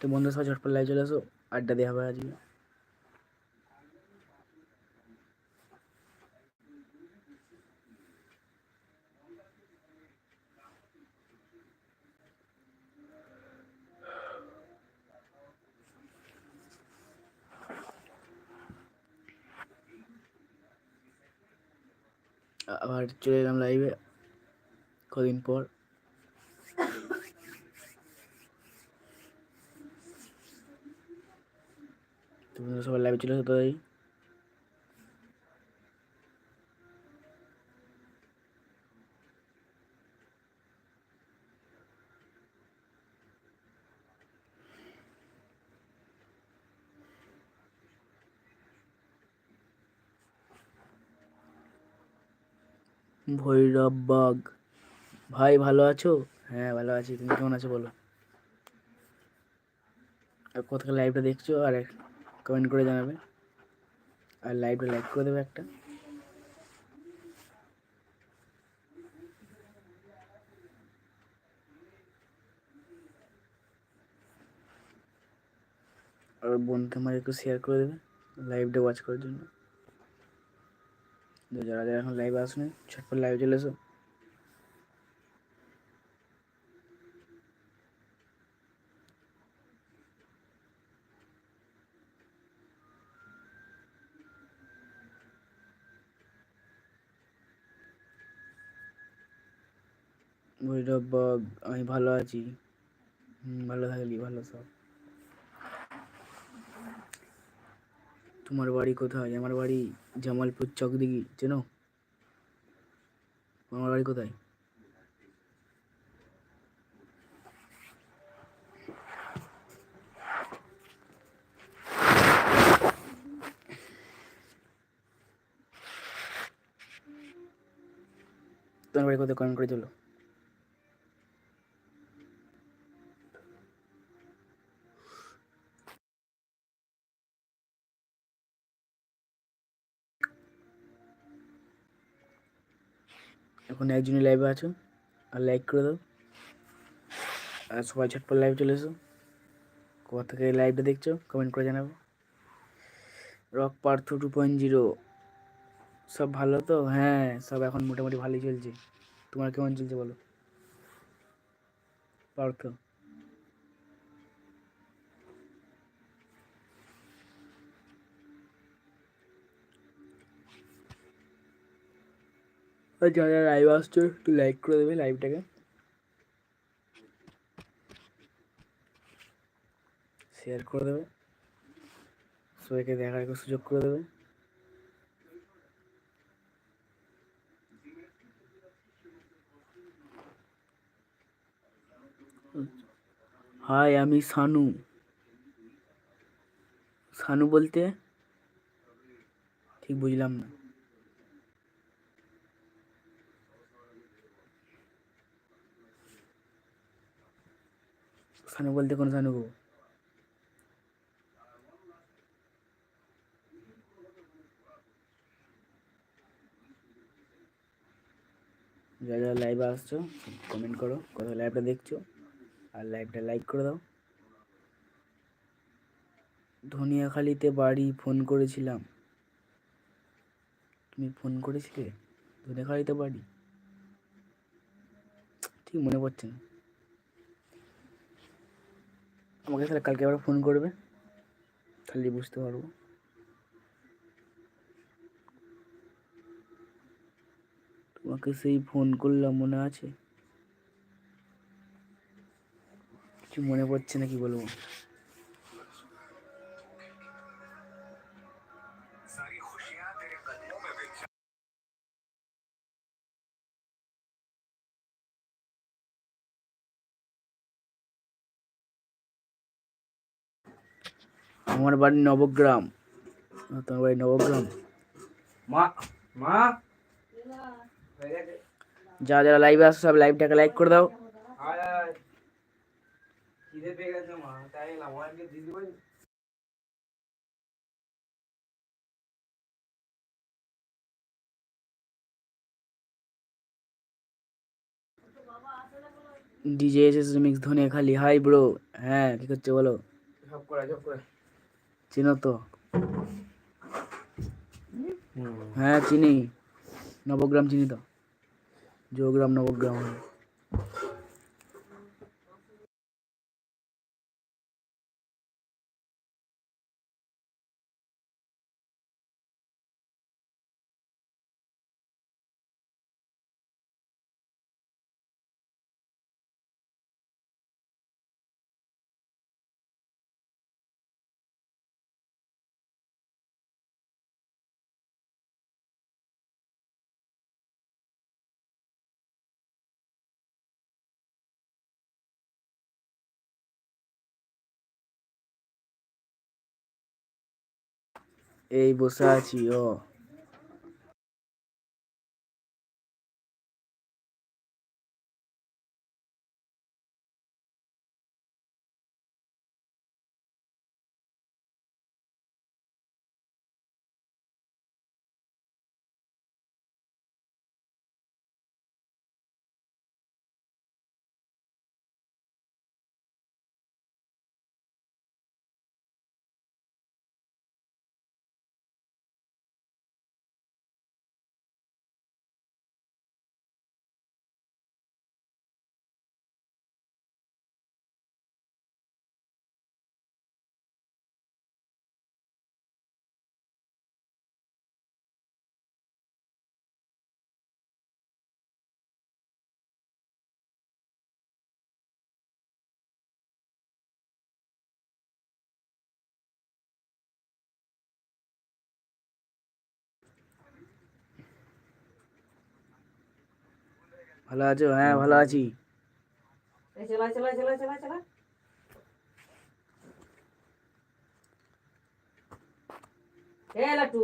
তো বন্ধুর সবাই ঝটপট লাইভ চলে আসো। আড্ডা দেওয়া হবে আজকে। আবার চলে এলাম লাইভে কদিন পর। তোমরা সবাই লাইভে চলে এসো তাই ভৈরব বাগ। ভাই, ভালো আছো? হ্যাঁ ভালো আছি। তুমি কেমন আছো বলো? আর কোথায় লাইভটা দেখছ? আর কমেন্ট করে জানাবে। আর লাইভটা লাইক করে দেবে একটা। আর বন্ধু আমার একটু শেয়ার করে দেবে লাইভটা ওয়াচ করার জন্য। যারা যারা এখন লাইভে আসুন ছটপট লাইভে চলে এসো। ভৈরব, আমি ভালো আছি। ভালো থাকলি ভালো সব তোমার বাড়ি কোথায়? আমার বাড়ি জামালপুর চকদিঘি, চেনো? আমার বাড়ি কোথায়? তোমার বাড়ি কোথায়? কমেন্ট করে চলো এখন একজনই লাইভে আছো, আর লাইক করে দাও। আর সবাই ঝটপট লাইভ চলে এসো। কোথা থেকে লাইভটা দেখছ কমেন্ট করে জানাব। Rock Partha two point zero সব ভালো তো? হ্যাঁ সব এখন মোটামুটি ভালোই চলছে। তোমার কেমন চলছে বলো? পার্থ আর যারা লাইভ আসছো একটু লাইক করে দেবে লাইভটাকে শেয়ার করে দেবে সবাইকে দেখার সুযোগ করে দেবে হাই আমি সানু সানু বলতে ঠিক বুঝলাম না সানু বলতে কোন সানু গো যারা যারা লাইভে আসছো কমেন্ট করো কোথাও লাইভটা দেখছ, আর লাইভটা লাইক করে দাও। ধনিয়াখালিতে বাড়ি ফোন করেছিলাম। তুমি ফোন করেছিলে? ধনিয়াখালিতে বাড়ি? ঠিক মনে পড়ছে না। আমাকে তাহলে কালকে আবার ফোন করবে তাহলে বুঝতে পারব। তোমাকে সেই ফোন করলাম, মনে আছে? কিছু মনে পড়ছে না, কি বলব? আমার বাড়ি নবগ্রাম। তোমার বাড়ি নবগ্রাম। মা মা। যারা যারা লাইভে আসো সব লাইভটাকে লাইক করে দাও। ডিজে এস মিক্স ধনে খালি। হাই ব্রো হ্যাঁ কি করছে বলো? সব করে সব করে। চিনো তো? হ্যাঁ চিনি। নবগ্রাম চিনি তো। জোগ্রাম নবগ্রাম। 哎，不是阿哦。ভালো আছো হ্যাঁ ভালো আছি এই চলা চলা চলা চলা চলা এ লাটু